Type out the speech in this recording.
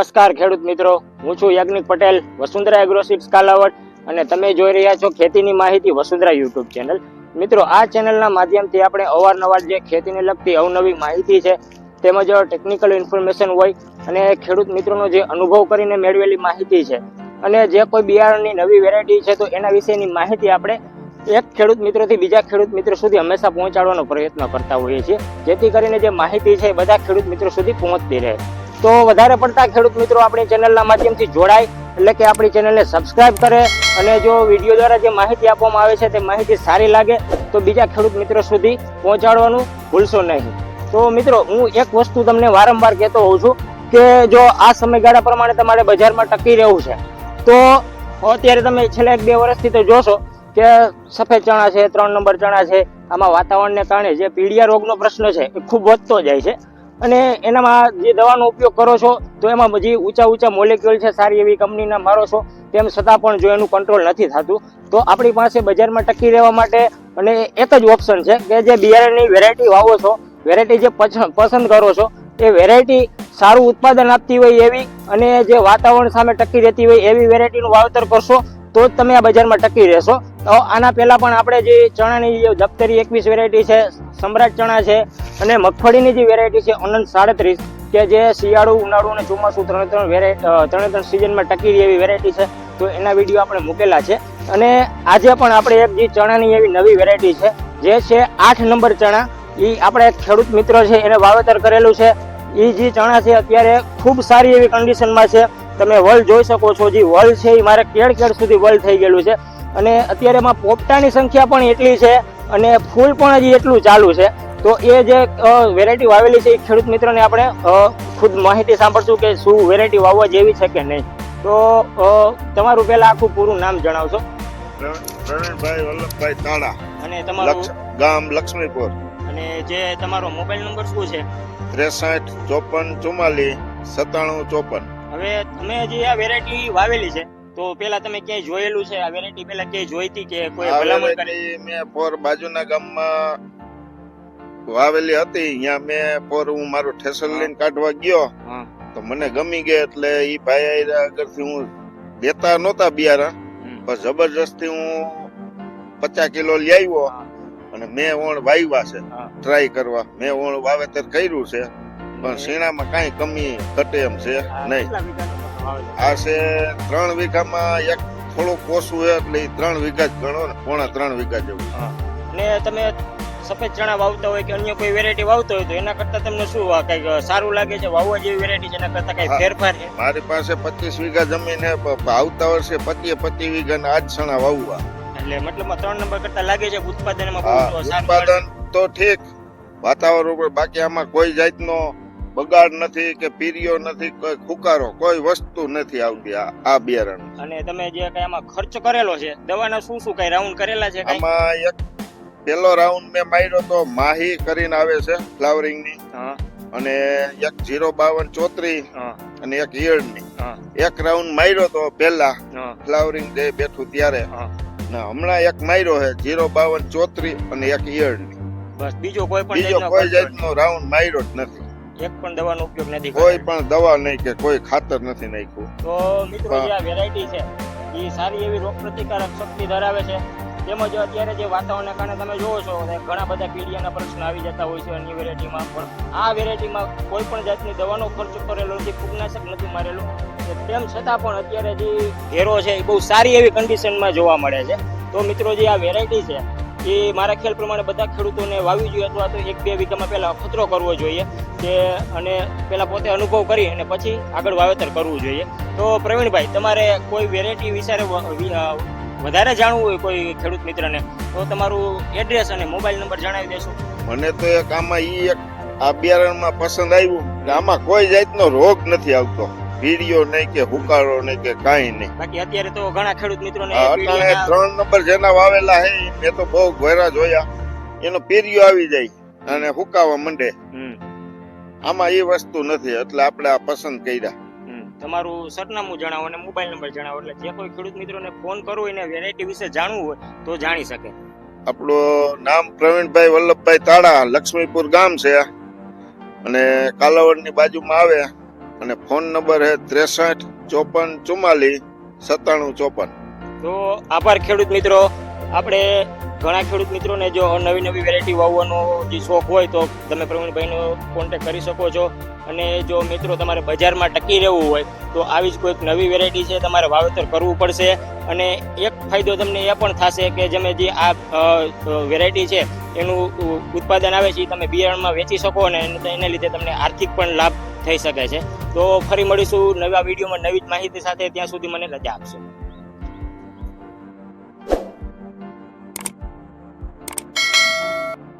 નમસ્કાર ખેડૂત મિત્રો. હું છું યાજ્ઞિક પટેલ, વસુંધરા એગ્રોસીડ્સ કાલાવટ અને તમે જોઈ રહ્યા છો ખેતીની માહિતી વસુંધરા યુટ્યુબ ચેનલ. મિત્રો, આ ચેનલના માધ્યમથી આપણે અવારનવાર જે ખેતીને લગતી અવનવી માહિતી છે, તેમજ ટેકનિકલ ઇન્ફોર્મેશન હોય અને ખેડૂત મિત્રોનો જે અનુભવ કરીને મેળવેલી માહિતી છે અને જે કોઈ બિયારણની નવી વેરાયટી છે, તો એના વિશેની માહિતી આપણે એક ખેડૂત મિત્રોથી બીજા ખેડૂત મિત્રો સુધી હંમેશા પહોંચાડવાનો પ્રયત્ન કરતા હોઈએ છીએ. જેથી કરીને જે માહિતી છે એ બધા ખેડૂત મિત્રો સુધી પહોંચતી રહે. તો વધારે પડતા ખેડૂત મિત્રો આપણી ચેનલના માધ્યમથી જોડાય, એટલે કે આપણી ચેનલને સબસ્ક્રાઇબ કરે અને જો વીડિયો દ્વારા જે માહિતી આપવામાં આવે છે તે માહિતી સારી લાગે, તો બીજા ખેડૂત મિત્રો સુધી પહોંચાડવાનું ભૂલશો નહીં. તો મિત્રો, હું એક વસ્તુ તમને વારંવાર કહેતો હોઉં છું કે જો આ સમયગાળા પ્રમાણે તમારે બજારમાં ટકી રહેવું છે, તો અત્યારે તમે છેલ્લા એક બે વર્ષથી તો જોશો કે સફેદ ચણા છે, ત્રણ નંબર ચણા છે, આમાં વાતાવરણને કારણે જે પીળિયા રોગનો પ્રશ્ન છે એ ખૂબ વધતો જાય છે. અને એનામાં જે દવાનો ઉપયોગ કરો છો, તો એમાં બધી ઊંચા ઊંચા મોલેક્યુલ છે, સારી એવી કંપનીના મારો છો, તેમ છતાં પણ જો એનું કંટ્રોલ નથી થતું, તો આપણી પાસે બજારમાં ટકી રહેવા માટે અને એક જ ઓપ્શન છે કે જે બિયારણની વેરાયટી વાવો છો વેરાયટી જે પસંદ કરો છો, એ વેરાયટી સારું ઉત્પાદન આપતી હોય એવી અને જે વાતાવરણ સામે ટકી રહેતી હોય એવી વેરાયટીનું વાવેતર કરશો, તો જ તમે આ બજારમાં ટકી રહેશો. તો આના પહેલાં પણ આપણે જે ચણાની જે દફતરી એકવીસ વેરાયટી છે, સમ્રાટ ચણા છે અને મગફળીની જે વેરાયટી છે અનંત સાડત્રીસ, કે જે શિયાળુ, ઉનાળુ અને ચોમાસું ત્રણે ત્રણ વેરાયટી ત્રણે ત્રણ સિઝનમાં ટકી રહી એવી વેરાયટી છે, તો એના વીડિયો આપણે મૂકેલા છે. અને આજે પણ આપણે એક જે ચણાની એવી નવી વેરાયટી છે, જે છે આઠ નંબર ચણા. એ આપણે એક ખેડૂત મિત્ર છે, એને વાવેતર કરેલું છે. એ જે ચણા છે, અત્યારે ખૂબ સારી એવી કન્ડિશનમાં છે. તમે વલ જોઈ શકો છો, જે વલ છે એ મારે કેળ કેળ સુધી વલ થઈ ગયેલું છે. અને અત્યારે એમાં પોપટાની સંખ્યા પણ એટલી છે, અને ફૂલ પણ હજી એટલું ચાલુ છે. તો એ જે વેરાયટી વાવેલી છે એ ખેડૂત મિત્રોને આપણે ખુદ માહિતી સાંભળશું કે શું વેરાયટી વાવવા જેવી છે કે નહીં. તો તમારું પહેલા આખું પૂરું નામ જણાવશો. પ્રવીણ- પ્રવીણભાઈ વલ્લભભાઈ તાળા અને તમારું? ગામ લક્ષ્મીપુર. અને જે તમારો મોબાઈલ નંબર શું છે? ત્રેસઠ ચોપન ચુમ્માલીસ સત્તાણું ચોપન. હવે તમે જે આ વેરાયટી વાવેલી છે તો પેલા તમે ક્યાંય જોયેલું છે? આ વેરાયટી પેલા ક્યાંય જોઈતી કે કોઈ ભલામણ કરી? મેં પોર બાજુના ગામમાં વાવેલી હતી અહીંયા મેં પોર હું મારું ઠેસર લઈને કાઢવા ગયો. તો મને ગમી ગયા એટલે એ ભાઈ આગળથી હું દેતા નહોતા બિયારા પણ જબરજસ્તી હું પચાસ કિલો લઈ આવ્યો. અને મેં ઓણ વાવ્યા છે ટ્રાય કરવા. મેં ઓણ વાવેતર કર્યું છે પણ શીણામાં કાંઈ કમી ઘટે એમ છે નહીં? આ છે ત્રણ વીઘામાં એક થોડુંક ઓછું એટલે ત્રણ વીઘા જ ગણો ને પોણા ત્રણ વીઘા જેવું. અને તમે સફેદ ચણા વાવતા હોય કે અન્ય કોઈ વેરાયટી વાવતો હોય તો એના કરતા તમને શું કંઈક સારું લાગે છે? વાવવા જેવી વેરાયટી છે એના કરતા કઈ ફેરફાર છે? મારી પાસે પચીસ વીઘા જમીન છે આવતા વર્ષે પતિએ પતિ વીઘા આજ ચણા વાવવા. એટલે મતલબમાં ત્રણ નંબર કરતા લાગે છે ઉત્પાદનમાં. ઉત્પાદન તો ઠીક વાતાવરણ ઉપર બાકી આમાં કોઈ જાતનો બગાડ નથી કે પીરિયો નથી કોઈ ખુકારો કોઈ વસ્તુ નથી આવતી આ બિયારણ અને તમે જે કઈ આમાં ખર્ચ કરેલો છે દવાના શું શું કઈ રાઉન્ડ કરેલા છે આમાં એક પેલો રાઉન્ડ મેં માર્યો તો માહી કરીને આવે છે ફ્લાવરિંગની અને એક જીરો બાવન ચોત્રી અને એક ઈયળની એક રાઉન્ડ માર્યો તો પેલા ફ્લાવરિંગ જે બેઠું ત્યારે. ના હમણાં એક માર્યો છે જીરો બાવન ચોત્રી અને એક ઈયળની. બસ બીજો કોઈ પણ બીજો કોઈ જાતનો રાઉન્ડ માર્યો જ નથી. એક પણ દવાનો ઉપયોગ નથી કોઈ પણ દવા નહીં કે કોઈ ખાતર નથી નાખ્યું. તો મિત્રો જે આ વેરાયટી છે એ સારી એવી રોગ પ્રતિકારક શક્તિ ધરાવે છે. તેમજ અત્યારે જે વાતાવરણના કારણે તમે જોવો છો ઘણા બધા પીડિયાના પ્રશ્ન આવી જતા હોય છે અન્ય વેરાયટીમાં પણ. આ વેરાયટીમાં કોઈ પણ જાતની દવાનો ખર્ચ કરેલો નથી ફૂગનાશક નથી મારેલું. તેમ છતાં પણ અત્યારે જે ઘેરો છે એ બહુ સારી એવી કન્ડિશનમાં જોવા મળે છે. તો મિત્રો જે આ વેરાયટી છે એ મારા ખ્યાલ પ્રમાણે બધા ખેડૂતોને વાવવી જોઈએ અથવા તો એક બે વીઘામાં પહેલાં ખતરો કરવો જોઈએ કે અને પહેલા પોતે અનુભવ કરી અને પછી આગળ વાવેતર કરવું જોઈએ. તો પ્રવીણભાઈ તમારે કોઈ વેરાયટી વિશે વ- વિ- અ, વધારે જાણવું હોય કોઈ ખેડૂત મિત્રને તો તમારું એડ્રેસ અને મોબાઈલ નંબર જણાવી દેશો. મને તો એક આમાં ઈ એક આ બિયારણમાં પસંદ આવ્યું. કે આમાં કોઈ જાતનો રોગ નથી આવતો. પીડિયો નહીં કે હુકારો નહીં કે કાંઈ નહીં. બાકી અત્યારે તો ઘણા ખેડૂત મિત્રોને અત્યારે ત્રણ નંબર જેના વાવેલા હે મેં તો બહુ ઘોરા જોયા. એનો પીરિયો આવી જાય અને હુકાવા માંડે. આમાં એ વસ્તુ નથી એટલે આપણે આ પસંદ કર્યા. તમારું સરનામું જણાવો અને મોબાઈલ નંબર જણાવો. એટલે જે કોઈ ખેડૂત મિત્રોને ફોન કરવો એને વેરાયટી વિશે જાણવું હોય તો જાણી શકે. આપણું નામ પ્રવીણભાઈ વલ્લભભાઈ તાળા લક્ષ્મીપુર ગામ છે. અને કાલાવડની બાજુમાં આવે. અને ફોન નંબર છે ત્રેસઠ ચોપન ચુમ્માલીસ સત્તાણું ચોપન. તો આભાર ખેડૂત મિત્રો. આપણે ઘણા ખેડૂત મિત્રોને જો નવી નવી વેરાયટી વાવવાનો જે શોખ હોય તો તમે પ્રવીણભાઈનો કોન્ટેક્ટ કરી શકો છો. અને જો મિત્રો તમારે બજારમાં ટકી રહેવું હોય તો આવી જ કોઈક નવી વેરાયટી છે તમારે વાવેતર કરવું પડશે. અને એક ફાયદો તમને એ પણ થશે કે તમે જે આ વેરાયટી છે એનું ઉત્પાદન આવે છે એ તમે બિયારણમાં વેચી શકો અને એને- એને લીધે તમને આર્થિક પણ લાભ થઈ શકે છે. તો ફરી મળીશું નવા વિડીયોમાં નવી જ માહિતી સાથે. ત્યાં સુધી મને રજા આપશો.